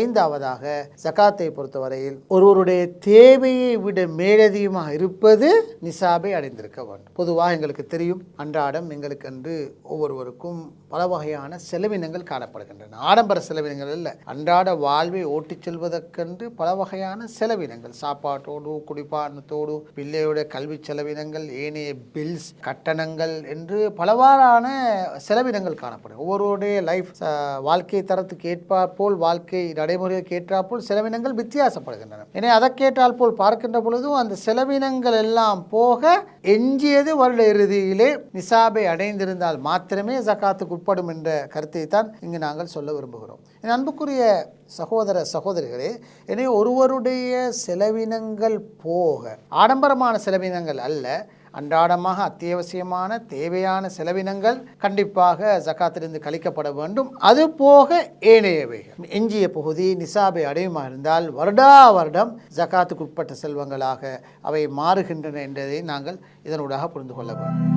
ஐந்தாவதாக ஜக்காத்தை பொறுத்தவரையில் ஒருவருடைய தேவையை விட மேலதிகமாக இருப்பது நிசாபை அடைந்திருக்க வேண்டும். பொதுவாக எங்களுக்கு தெரியும் அன்றாடம் எங்களுக்கு என்று ஒவ்வொருவருக்கும் பல வகையான செலவினங்கள் காணப்படுகின்றன. ஆடம்பர செலவினங்கள் இல்லை அன்றாட வாழ்வை ஓட்டிச் செல்வதற்கென்று பல வகையான செலவினங்கள். சாப்பாட்டோடு குடிப்பானத்தோடு பிள்ளையுடைய கல்வி செலவினங்கள் ஏனைய பில்ஸ் கட்டணங்கள் என்று பலவாறான செலவினங்கள் காணப்படும். ஒவ்வொருவருடைய லைஃப் வாழ்க்கை தரத்துக்கு ஏற்றாற் போல் வாழ்க்கை நடைமுறைக்கு கேட்டாற்போல் செலவினங்கள் வித்தியாசப்படுகின்றன. எனவே அதற்கேற்றால் போல் பார்க்கின்ற பொழுதும் அந்த செலவினங்கள் எல்லாம் போக எஞ்சியது வருட இறுதியிலே நிசாபை அடைந்திருந்தால் மாத்திரமே ஜக்காத்துக்கு உட்படும் என்ற கருத்தை தான் இங்கு நாங்கள் சொல்ல விரும்புகிறோம். என் அன்புக்குரிய சகோதர சகோதரிகளே எனவே ஒருவருடைய செலவினங்கள் போக ஆடம்பரமான செலவினங்கள் அல்ல அன்றாடமாக அத்தியாவசியமான தேவையான செலவினங்கள் கண்டிப்பாக ஜக்காத்திலிருந்து கழிக்கப்பட வேண்டும். அது போக ஏனையவைகள் எஞ்சிய பகுதி நிசாபை அடையுமா இருந்தால் வருடா வருடம் ஜக்காத்துக்கு உட்பட்ட செல்வங்களாக அவை மாறுகின்றன என்பதை நாங்கள் இதனூடாக புரிந்து கொள்ள வேண்டும்.